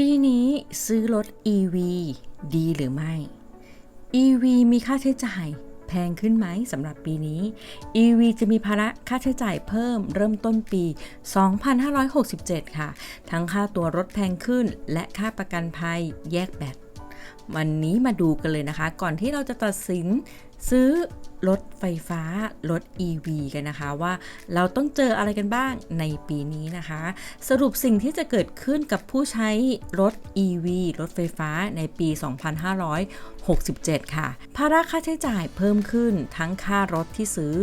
ปีนี้ซื้อรถ EV ดีหรือไม่ EV มีค่าใช้จ่ายแพงขึ้นไหมสำหรับปีนี้ EV จะมีภาระค่าใช้จ่ายเพิ่มเริ่มต้นปี 2567 ค่ะ ทั้งค่าตัวรถแพงขึ้น และค่าประกันภัยแยกแบตวันนี้มาดูกันเลยนะคะ ก่อนที่เราจะตัดสินซื้อ รถไฟฟ้า รถ EV กันนะคะว่าเราต้องเจออะไรกันบ้างในปีนี้นะคะ สรุปสิ่งที่จะเกิดขึ้นกับผู้ใช้รถ EV รถไฟฟ้าในปี 2567 ค่ะ ภาระค่าใช้จ่ายเพิ่มขึ้นทั้งค่ารถที่ซื้อ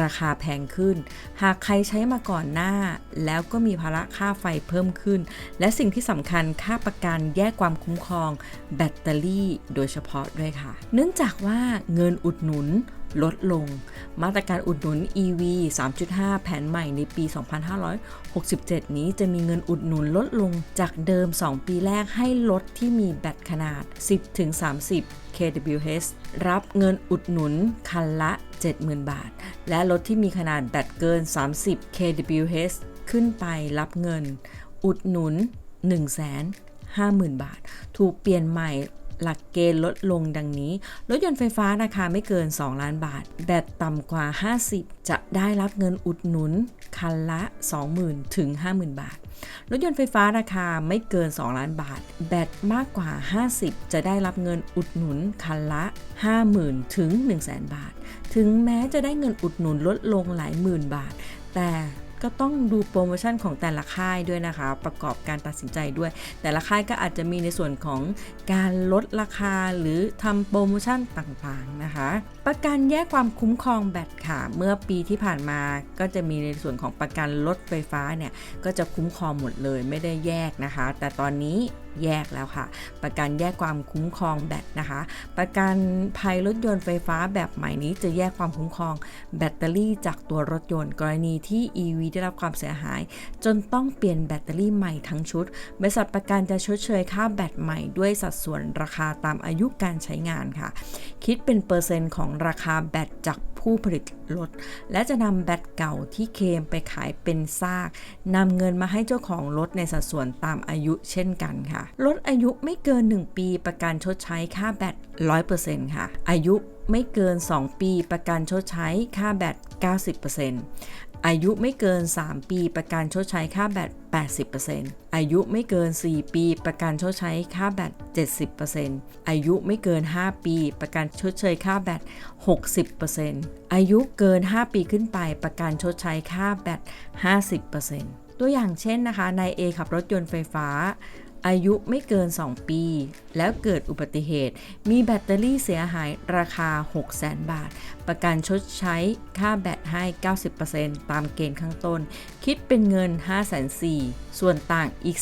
ราคาแพงขึ้น หากใครใช้มาก่อนหน้า แล้วก็มีภาระค่าไฟเพิ่มขึ้น และสิ่งที่สำคัญค่าประกันแยกความคุ้มครอง แบตเตอรี่โดยเฉพาะด้วยค่ะ เนื่องจากว่าเงินอุดหนุน ลดลง มาตรการอุดหนุน EV 3.5 แผนใหม่ในปี 2567 นี้จะมีเงินอุดหนุนลดลงจากเดิม 2 ปีแรกให้รถที่มีแบตขนาด 10-30 kWh รับเงินอุดหนุนคันละ 70,000 บาท และรถที่มีขนาดแบตเกิน 30 kWh ขึ้นไปรับเงิน อุดหนุน150,000 บาท ถูกเปลี่ยนใหม่ หลักเกณฑ์ลดลงดังนี้ รถยนต์ไฟฟ้าราคาไม่เกิน 2 ล้านบาท แบตต่ำกว่า 50 จะได้รับเงินอุดหนุน คันละ 20,000 ถึง 50,000 บาท รถยนต์ไฟฟ้าราคาไม่เกิน 2 ล้านบาท แบตมากกว่า 50 จะได้รับเงินอุดหนุน คันละ 50,000 ถึง 100,000 บาท ถึงแม้จะได้เงินอุดหนุนลดลงหลายหมื่นบาท แต่ ก็ต้องดูโปรโมชั่นของแต่ละค่ายด้วยนะคะ ประกอบการตัดสินใจด้วย แต่ละค่ายก็อาจจะมีในส่วนของการลดราคาหรือทำโปรโมชั่นต่างๆนะคะ ประกันแยกความคุ้มครองแบตค่ะ เมื่อปีที่ผ่านมาก็จะมีในส่วนของประกันรถไฟฟ้าเนี่ยก็จะคุ้มครองหมดเลยไม่ได้แยกนะคะ แต่ตอนนี้แยกแล้วค่ะ ประกันแยกความคุ้มครองแบตนะคะ ประกันภัยรถยนต์ไฟฟ้าแบบใหม่นี้จะแยกความคุ้มครองแบตเตอรี่จากตัวรถยนต์ กรณีที่ EV ได้รับความเสียหาย จนต้องเปลี่ยนแบตเตอรี่ใหม่ทั้งชุด บริษัทประกันจะชดเชยค่าแบตใหม่ด้วยสัดส่วนราคาตามอายุการใช้งานค่ะ คิดเป็นเปอร์เซ็นต์ของราคาแบตจากผู้ผลิตรถ และจะนำแบตเก่าที่เคมไปขายเป็นซากนำเงินมาให้เจ้าของรถในสัดส่วนตามอายุเช่นกันค่ะรถอายุไม่เกิน 1 ปีประกันชดใช้ค่าแบต100%ค่ะ อายุไม่เกิน 2 ปีประกันชดใช้ค่าแบต90%อายุไม่เกิน 3 ปีประกันชดใช้ค่าแบต80%อายุไม่เกิน 4 ปีประกันชดใช้ค่าแบต70%อายุไม่เกิน 5 ปีประกันชดเชยค่าแบต60%อายุเกิน 5 ปีขึ้นไปประกันชดใช้ค่าแบต50%ตัวอย่างเช่นนะคะ นายเอขับรถยนต์ไฟฟ้า อายุไม่เกิน 2 ปี แล้วเกิดอุบัติเหตุ มีแบตเตอรี่เสียหายราคา 600,000บาท ประกันชดใช้ค่าแบตให้ 90%ตามเกณฑ์ข้างต้น คิดเป็นเงิน 5,400,000ส่วนต่างอีก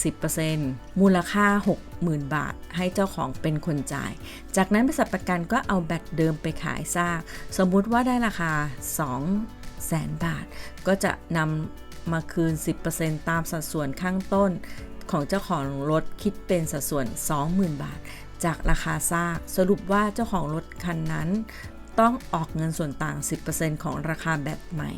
10%มูลค่า 60,000 บาท ให้เจ้าของเป็นคนจ่าย จากนั้นบริษัทประกันก็เอาแบตเดิมไปขายซาก สมมุติว่าได้ราคา 200,000บาท ก็จะนำมาคืน 10%ตามสัดส่วนข้างต้น ของเจ้าของรถคิดเป็นสัดส่วน 20,000 บาท จากราคาซาก สรุปว่าเจ้าของรถคันนั้น ต้องออกเงินส่วนต่าง 10%ของราคาแบตใหม่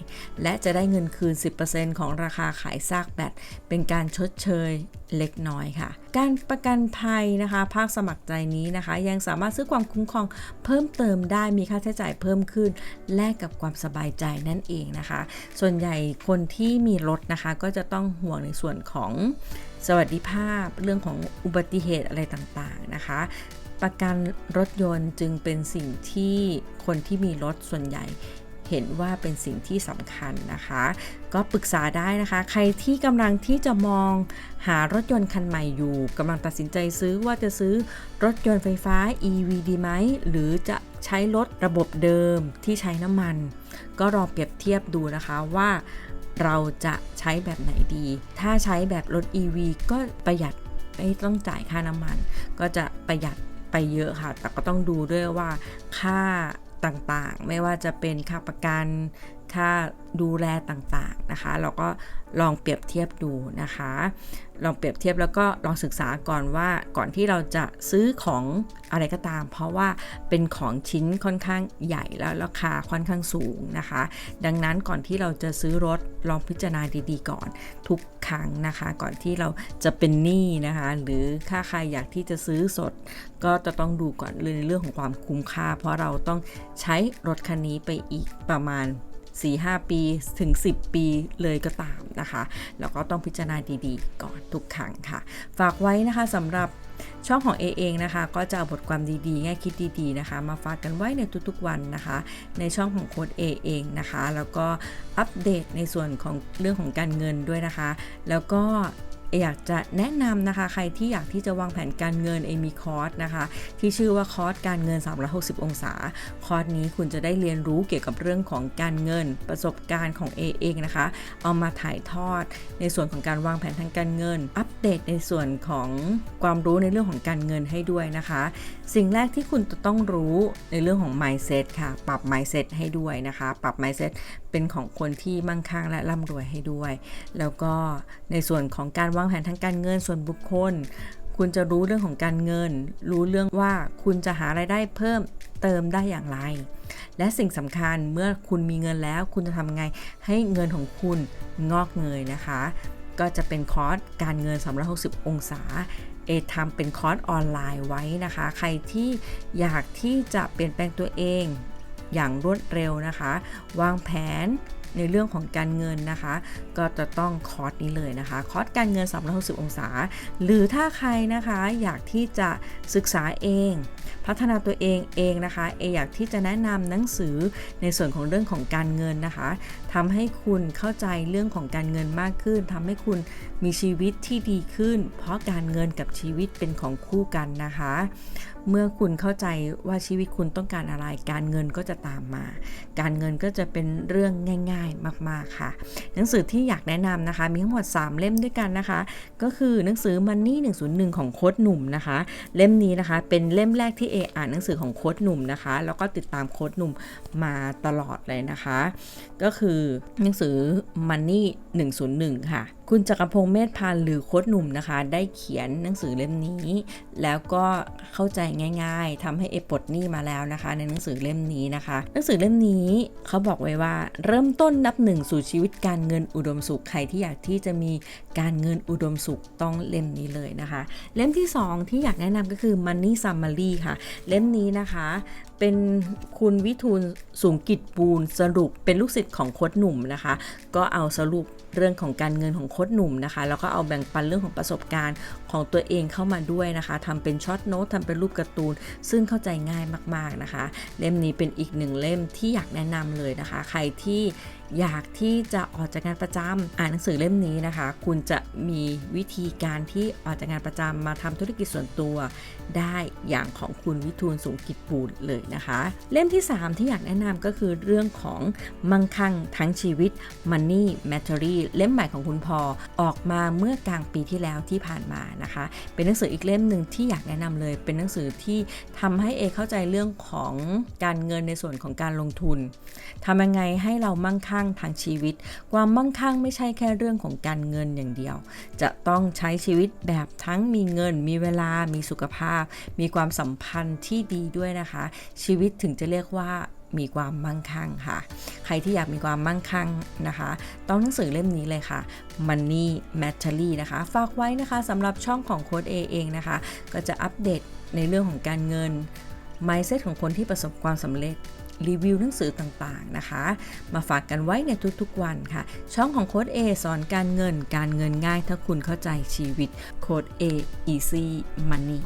และจะได้เงินคืน 10%ของราคาขายซากแบตเป็นการชดเชยเล็กน้อยค่ะ การประกันภัยนะคะ ภาคสมัครใจนี้นะคะ ยังสามารถซื้อความคุ้มครองเพิ่มเติมได้มีค่าใช้จ่ายเพิ่มขึ้น แลกกับความสบายใจนั่นเองนะคะ ส่วนใหญ่คนที่มีรถนะคะ ก็จะต้องห่วงในส่วนของสวัสดิภาพเรื่องของอุบัติเหตุอะไรต่างๆนะคะ ประกันรถยนต์จึงเป็นสิ่งที่คนที่มีรถส่วนใหญ่เห็นว่าเป็นสิ่งที่สำคัญนะคะ ก็ปรึกษาได้นะคะ ใครที่กำลังที่จะมองหารถยนต์คันใหม่อยู่กำลังตัดสินใจซื้อว่าจะซื้อรถยนต์ไฟฟ้า EV ดีไหม หรือจะใช้รถระบบเดิมที่ใช้น้ำมัน ก็ลองเปรียบเทียบดูนะคะว่าเราจะใช้แบบไหนดี ถ้าใช้แบบรถ EV ก็ประหยัดไม่ต้องจ่ายค่าน้ำมัน ก็จะประหยัด ไปเยอะค่ะ แต่ก็ต้องดูด้วยว่าค่าต่างๆ ไม่ว่าจะเป็นค่าประกัน ค่าดูแลต่างๆนะคะ เราก็ลองเปรียบเทียบดูนะคะ ลองเปรียบเทียบแล้วก็ลองศึกษาก่อนว่าก่อนที่เราจะซื้อของอะไรก็ตาม เพราะว่าเป็นของชิ้นค่อนข้างใหญ่แล้วราคาค่อนข้างสูงนะคะ ดังนั้นก่อนที่เราจะซื้อรถลองพิจารณาดีๆ ก่อนทุกครั้งนะคะ ก่อนที่เราจะเป็นหนี้นะคะ หรือถ้าใครอยากที่จะซื้อสด ก็จะต้องดูก่อนในเรื่องของความคุ้มค่า เพราะเราต้องใช้รถคันนี้ไปอีกประมาณ 4-5 ปีถึง 10 ปีเลยก็ตามนะคะ แล้วก็ต้องพิจารณาดีๆ ก่อนทุกครั้งค่ะ ฝากไว้นะคะสำหรับช่องของเอเองนะคะ ก็จะเอาบทความดีๆ ง่ายคิดดีๆนะคะ มาฝากกันไว้ในทุกๆวันนะคะ ในช่องของโค้ดเอเองนะคะ แล้วก็อัปเดตในส่วนของเรื่องของการเงินด้วยนะคะ แล้วก็ อยากจะแนะนำนะคะ ใครที่อยากที่จะวางแผนการเงินเอมีคอร์สนะคะ ที่ชื่อว่าคอร์สการเงิน 360 องศา คอร์สนี้คุณจะได้เรียนรู้เกี่ยวกับเรื่องของการเงินประสบการณ์ของ A เองนะคะ เอามาถ่ายทอดในส่วนของการวางแผนทางการเงิน อัปเดตในส่วนของความรู้ในเรื่องของการเงินให้ด้วยนะคะ สิ่งแรกที่คุณจะต้องรู้ในเรื่องของ mindset ค่ะ ปรับ mindset ให้ด้วยนะคะ ปรับ mindset เป็นของคนที่มั่งคั่งและร่ำรวยให้ด้วย แล้วก็ในส่วนของการวางางแผนทางการเงินส่วนบุคคล คุณจะรู้เรื่องของการเงิน รู้เรื่องว่าคุณจะหารายได้เพิ่มเติมได้อย่างไร และสิ่งสำคัญเมื่อคุณมีเงินแล้ว คุณจะทำไงให้เงินของคุณงอกเงยนะคะ ก็จะเป็นคอร์สการเงิน 360 องศาเอทำเป็นคอร์สออนไลน์ไว้นะคะ ใครที่อยากที่จะเปลี่ยนแปลงตัวเองอย่างรวดเร็วนะคะ วางแผน ในเรื่องของการเงินนะคะ ก็จะต้องคอร์สนี้เลยนะคะ คอร์สการเงิน 360 องศา หรือถ้าใครนะคะอยากที่จะศึกษาเอง พัฒนาตัวเองเองนะคะ เออยากที่จะแนะนำหนังสือในส่วนของเรื่องของการเงินนะคะทำให้คุณเข้าใจเรื่องของการเงินมากขึ้นทำให้คุณมีชีวิตที่ดีขึ้น เพราะการเงินกับชีวิตเป็นของคู่กันนะคะเมื่อคุณเข้าใจว่าชีวิตคุณต้องการอะไร การเงินก็จะตามมา การเงินก็จะเป็นเรื่องง่าย ๆ มาก ๆ ค่ะ หนังสือที่อยากแนะนำนะคะ มีทั้งหมด 3 เล่มด้วยกันนะคะ ก็คือหนังสือ Money 101 ของโค้ดหนุ่มนะคะ เล่มนี้นะคะ เป็นเล่มแรกที่เออ่านหนังสือของโค้ดหนุ่มนะคะ แล้วก็ติดตามโค้ดหนุ่มมาตลอดเลยนะคะ ก็คือหนังสือ Money 101 ค่ะ คุณจักรพงษ์เมธพันธ์หรือโค้ดหนุ่มนะคะ ได้เขียนหนังสือเล่มนี้ แล้วก็เข้าใจง่าย ๆทำให้เอปลดหนี้มาแล้วนะคะ ในหนังสือเล่มนี้นะคะ หนังสือเล่มนี้เขาบอกไว้ว่า เริ่มต้นนับหนึ่งสู่ชีวิตการเงินอุดมสุขใครที่อยากที่จะมีการเงินอุดมสุขต้องเล่มนี้เลยนะคะ เล่มที่ 2 ที่อยากแนะนำก็คือ Money Summary ค่ะ เล่มนี้นะคะเป็นคุณวิทูลสูงกิจบูรณ์สรุปเป็นลูกศิษย์ของโค้ดหนุ่มนะคะ ก็เอาสรุปเรื่องของการเงินของโคดหนุ่มนะคะ แล้วก็เอาแบ่งปันเรื่องของประสบการณ์ของตัวเองเข้ามาด้วยนะคะทำเป็นช็อตโน้ตทำเป็นรูปการ์ตูน ซึ่งเข้าใจง่ายมากๆนะคะ เล่มนี้เป็นอีกหนึ่งเล่มที่อยากแนะนำเลยนะคะ ใครที่ อยากที่จะออกจากงานประจำอ่านหนังสือเล่มนี้นะคะ คุณจะมีวิธีการที่ออกจากงานประจำมาทำธุรกิจส่วนตัว ได้อย่างของคุณวิทูลสูงกิจปูนเลยนะคะ เล่มที่ 3 ที่อยากแนะนำก็คือเรื่องของมั่งคั่งทั้งชีวิต Money m a t e r y เล่มใหม่ของคุณพอออกมาเมื่อกลางปีที่แล้วที่ผ่านมานะคะ เป็นหนังสืออีกเล่มหนึ่งที่อยากแนะนำเลย เป็นหนังสือที่ทำให้เอเข้าใจเรื่องของการเงินในส่วนของการลงทุนทำยังไงให้เรามั่งคั่งทางชีวิต ความมั่งคั่งไม่ใช่แค่เรื่องของการเงินอย่างเดียว จะต้องใช้ชีวิตแบบทั้งมีเงิน มีเวลา มีสุขภาพ มีความสัมพันธ์ที่ดีด้วยนะคะ ชีวิตถึงจะเรียกว่ามีความมั่งคั่งค่ะ ใครที่อยากมีความมั่งคั่งนะคะ ต้องหนังสือเล่มนี้เลยค่ะ Money m a t e r y นะคะ ฝากไว้นะคะสำหรับช่องของโค้ด A เองนะคะ ก็จะอัปเดตในเรื่องของการเงิน mindset ของคนที่ประสบความสำเร็จ รีวิวหนังสือต่างๆนะคะ มาฝากกันไว้ในทุกๆวันค่ะ ช่องของโค้ด A สอนการเงินการเงินง่ายถ้าคุณเข้าใจชีวิตโค้ด A Easy Money